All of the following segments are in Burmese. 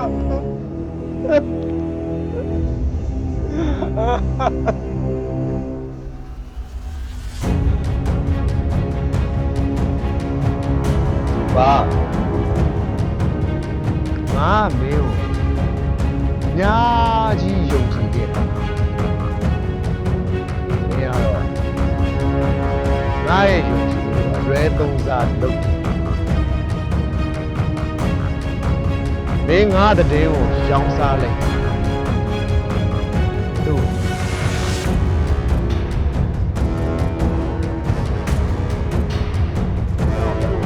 ဘူး ပါငါမင်းကိုညာကြီးယုံကြည်ခဲ့တာမင်းကတော့ငါရဲ့ယုံကြည်မှုအရွယ်သုံးစားလုပ် မင်းငါတဲ့တင်းကိုရောင်းစားလိုက်သူ့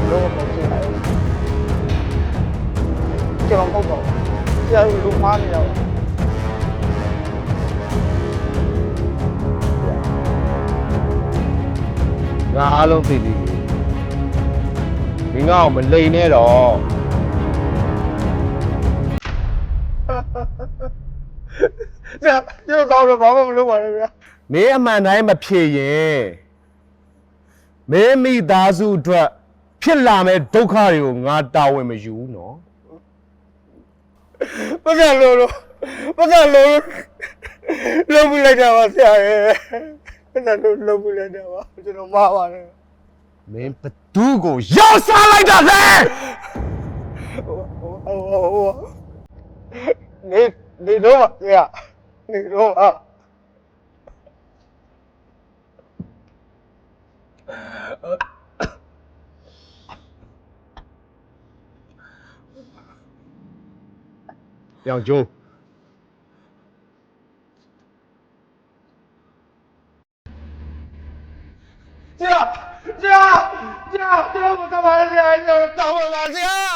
လုံးဝမဖြစ်နိုင်ဘူးကျွန်တော်မဟုတ်ပါဘူးဆရာလူမားနေတော့ငါအားလုံးသိပြီမင်းငါ့ကိုမလိန်နဲ့တော့ ဆရာကျွန်တော်တော့ဘာမှမလုပ်ပါနဲ့ဗျာမင်းအမှန်တိုင်းမဖြေရင်မင်းမိသားစုအတွက်ဖြစ်လာမဲ့ဒုက္ခတွေကိုငါတာဝန်မယူဘူးနော်ဘာသာလို့လို့ဘာသာလို့လုံးပြလိုက်တာပါဆရာရဲ့ဘာသာလို့လုံးပြလိုက်တာပါကျွန်တော်မှားပါတယ်မင်းဘသူ့ကိုရောက်စားလိုက်တာလဲဟိုဟိုဟို நீ நீ ரூபா ஐயா நீ ரூபா Yang Jung. Chị ạ! Chị ạ! Chị ạ! Chị ạ! Chị ạ! Chị ạ! Chị ạ! Chị ạ!